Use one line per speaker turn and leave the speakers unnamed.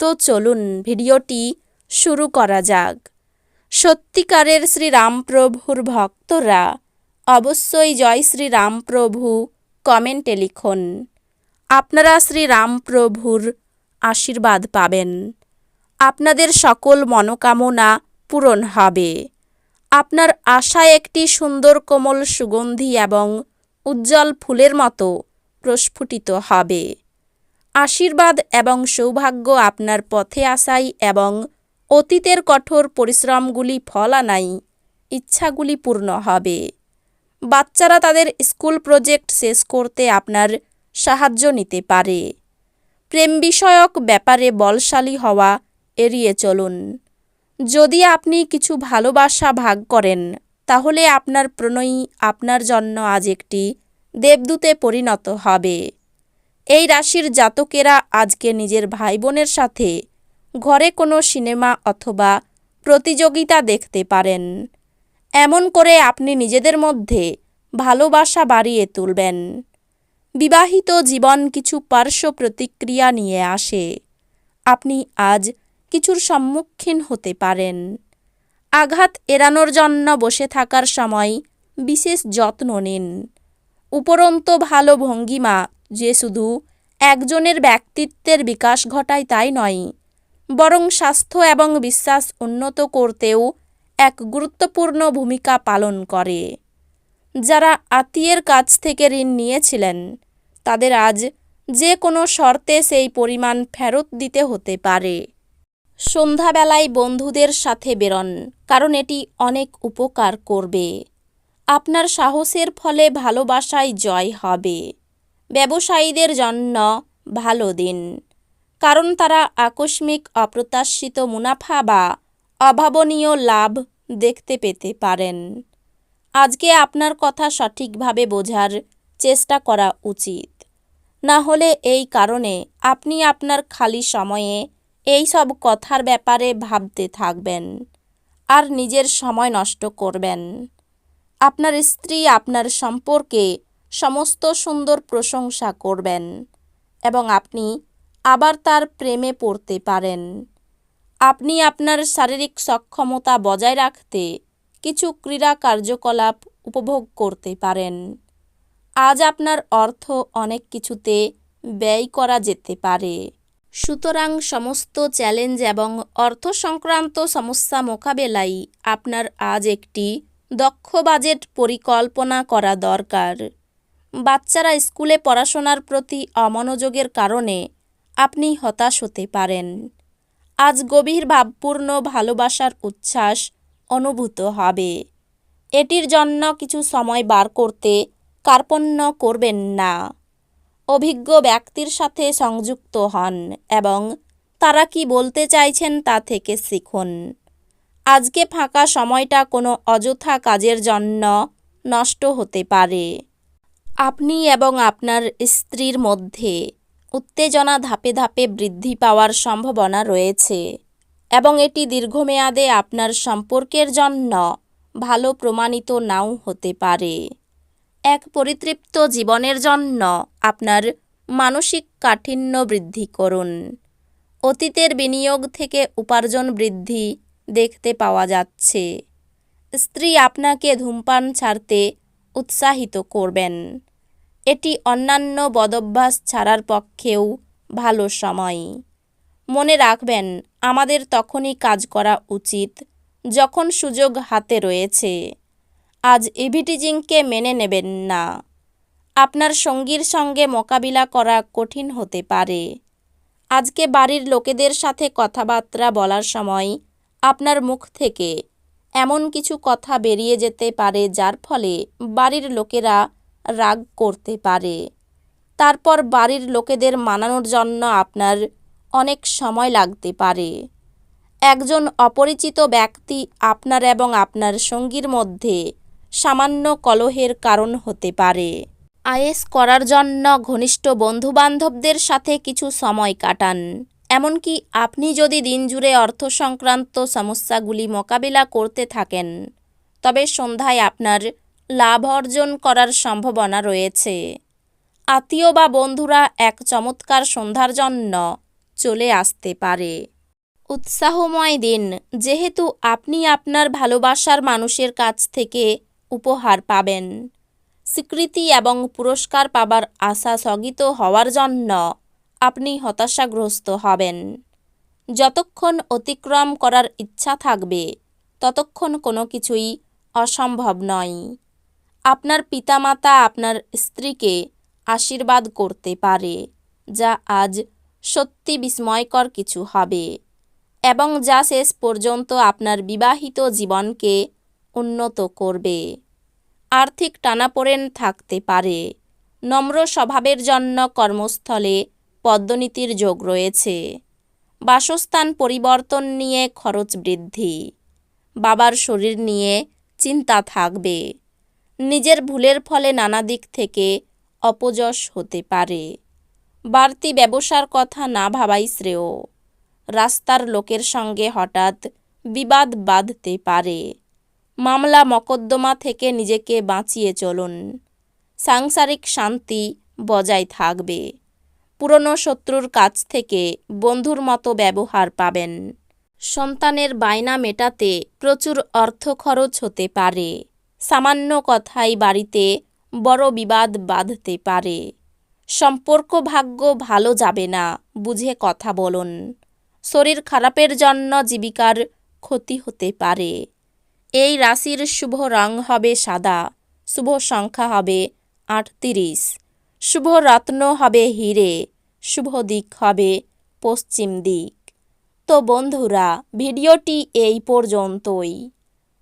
তো চলুন ভিডিওটি শুরু করা যাক। সত্যিকারের শ্রীরামপ্রভুর ভক্তরা অবশ্যই জয় শ্রীরামপ্রভু কমেন্টে লিখুন। আপনারা শ্রীরামপ্রভুর আশীর্বাদ পাবেন। আপনাদের সকল মনোকামনা পূরণ হবে। আপনার আশা একটি সুন্দর কোমল সুগন্ধি এবং উজ্জ্বল ফুলের মতো প্রস্ফুটিত হবে। আশীর্বাদ এবং সৌভাগ্য আপনার পথে আসাই এবং অতীতের কঠোর পরিশ্রমগুলি ফল আনাই। ইচ্ছাগুলি পূর্ণ হবে। বাচ্চারা তাদের স্কুল প্রজেক্ট শেষ করতে আপনার সাহায্য নিতে পারে। প্রেম বিষয়ক ব্যাপারে বলশালী হওয়া এড়িয়ে চলুন। যদি আপনি কিছু ভালোবাসা ভাগ করেন, তাহলে আপনার প্রণয়ী আপনার জন্য আজ একটি দেবদূতে পরিণত হবে। এই রাশির জাতকেরা আজকে নিজের ভাই বোনের সাথে ঘরে কোনো সিনেমা অথবা প্রতিযোগিতা দেখতে পারেন। এমন করে আপনি নিজেদের মধ্যে ভালোবাসা বাড়িয়ে তুলবেন। বিবাহিত জীবন কিছু পার্শ্ব প্রতিক্রিয়া নিয়ে আসে। আপনি আজ কিছুর সম্মুখীন হতে পারেন। আঘাত এড়ানোর জন্য বসে থাকার সময় বিশেষ যত্ন নিন। উপরন্ত ভালো ভঙ্গিমা যে শুধু একজনের ব্যক্তিত্বের বিকাশ ঘটায় তাই নয়, বরং স্বাস্থ্য এবং বিশ্বাস উন্নত করতেও এক গুরুত্বপূর্ণ ভূমিকা পালন করে। যারা আত্মীয়ের কাছ থেকে ঋণ নিয়েছিলেন, তাদের আজ যে কোনো শর্তে সেই পরিমাণ ফেরত দিতে হতে পারে। সন্ধ্যাবেলায় বন্ধুদের সাথে বেরন, কারণ এটি অনেক উপকার করবে। আপনার সাহসের ফলে ভালোবাসায় জয় হবে। ব্যবসায়ীদের জন্য ভালো দিন। কারণ তারা আকস্মিক, অপ্রত্যাশিত মুনাফা বা অভাবনীয় লাভ দেখতে পেতে পারেন। আজকে আপনার কথা সঠিকভাবে বোঝার চেষ্টা করা উচিত। না হলে এই কারণে আপনি আপনার খালি সময়ে এই সব কথার ব্যাপারে ভাবতে থাকবেন আর নিজের সময় নষ্ট করবেন। আপনার স্ত্রী আপনার সম্পর্কে সমস্ত সুন্দর প্রশংসা করবেন এবং আপনি আবার তার প্রেমে পড়তে পারেন। আপনি আপনার শারীরিক সক্ষমতা বজায় রাখতে কিছু ক্রীড়া কার্যকলাপ উপভোগ করতে পারেন। আজ আপনার অর্থ অনেক কিছুতে ব্যয় করা যেতে পারে। সুতরাং সমস্ত চ্যালেঞ্জ এবং অর্থ সংক্রান্ত সমস্যা মোকাবেলায় আপনার আজ একটি দক্ষ বাজেট পরিকল্পনা করা দরকার। বাচ্চারা স্কুলে পড়াশোনার প্রতি অমনোযোগের কারণে আপনি হতাশ হতে পারেন। আজ গভীর ভাবপূর্ণ ভালোবাসার উচ্ছ্বাস অনুভূত হবে। এটির জন্য কিছু সময় বার করতে কার্পণ্য করবেন না। অভিজ্ঞ ব্যক্তির সাথে সংযুক্ত হন এবং তারা কি বলতে চাইছেন তা থেকে শিখুন। আজকে ফাঁকা সময়টা কোনো অযথা কাজের জন্য নষ্ট হতে পারে। আপনি এবং আপনার স্ত্রীর মধ্যে উত্তেজনা ধাপে ধাপে বৃদ্ধি পাওয়ার সম্ভাবনা রয়েছে এবং এটি দীর্ঘমেয়াদে আপনার সম্পর্কের জন্য ভালো প্রমাণিত নাও হতে পারে। এক পরিতৃপ্ত জীবনের জন্য আপনার মানসিক কাঠিন্য বৃদ্ধি করুন। অতীতের বিনিয়োগ থেকে উপার্জন বৃদ্ধি দেখতে পাওয়া যাচ্ছে। স্ত্রী আপনাকে ধূমপান ছাড়তে উৎসাহিত করবেন। এটি অন্যান্য বদভ্যাস ছাড়ার পক্ষেও ভালো সময়। মনে রাখবেন, আমাদের তখনই কাজ করা উচিত, যখন সুযোগ হাতে রয়েছে। আজ ইভিটিজিংকে মেনে নেবেন না। আপনার সঙ্গীর সঙ্গে মোকাবিলা করা কঠিন হতে পারে। আজকে বাড়ির লোকেদের সাথে কথাবার্তা বলার সময় আপনার মুখ থেকে এমন কিছু কথা বেরিয়ে যেতে পারে, যার ফলে বাড়ির লোকেরা রাগ করতে পারে। তারপর বাড়ির লোকেদের মানানোর জন্য আপনার অনেক সময় লাগতে পারে। একজন অপরিচিত ব্যক্তি আপনার এবং আপনার সঙ্গীর মধ্যে সামান্য কলহের কারণ হতে পারে। আয়েস করার জন্য ঘনিষ্ঠ বন্ধুবান্ধবদের সাথে কিছু সময় কাটান। এমনকি আপনি যদি দিনজুড়ে অর্থ সংক্রান্ত সমস্যাগুলি মোকাবিলা করতে থাকেন, তবে সন্ধ্যায় আপনার লাভ অর্জন করার সম্ভাবনা রয়েছে। আত্মীয় বা বন্ধুরা এক চমৎকার সন্ধ্যার জন্য চলে আসতে পারে। উৎসাহময় দিন, যেহেতু আপনি আপনার ভালোবাসার মানুষের কাছ থেকে উপহার পাবেন। স্বীকৃতি এবং পুরস্কার পাবার আশা স্থগিত হওয়ার জন্য আপনি হতাশাগ্রস্ত হবেন। যতক্ষণ অতিক্রম করার ইচ্ছা থাকবে, ততক্ষণ কোনো কিছুই অসম্ভব নয়। আপনার পিতামাতা আপনার স্ত্রীকে আশীর্বাদ করতে পারে, যা আজ সত্যি বিস্ময়কর কিছু হবে এবং যা শেষ পর্যন্ত আপনার বিবাহিত জীবনকে উন্নত করবে। আর্থিক টানাপোড়েন থাকতে পারে। নম্র স্বভাবের জন্য কর্মস্থলে পদ্মনীতির যোগ রয়েছে। বাসস্থান পরিবর্তন নিয়ে খরচ বৃদ্ধি। বাবার শরীর নিয়ে চিন্তা থাকবে। নিজের ভুলের ফলে নানা দিক থেকে অপযশ হতে পারে। বাড়তি ব্যবসার কথা না ভাবাই শ্রেয়। রাস্তার লোকের সঙ্গে হঠাৎ বিবাদ বাঁধতে পারে। মামলা মকদ্দমা থেকে নিজেকে বাঁচিয়ে চলুন। সাংসারিক শান্তি বজায় থাকবে। পুরনো শত্রুর কাছ থেকে বন্ধুর মতো ব্যবহার পাবেন। সন্তানের বায়না মেটাতে প্রচুর অর্থ খরচ হতে পারে। সামান্য কথাই বাড়িতে বড় বিবাদ বাঁধতে পারে। সম্পর্ক ভাগ্য ভালো যাবে না, বুঝে কথা বলুন। শরীর খারাপের জন্য জীবিকার ক্ষতি হতে পারে। এই রাশির শুভ রং হবে সাদা, শুভ সংখ্যা হবে আটত্রিশ। শুভ রত্ন হবে হিরে, শুভ দিক হবে পশ্চিম দিক। তো বন্ধুরা, ভিডিওটি এই পর্যন্তই।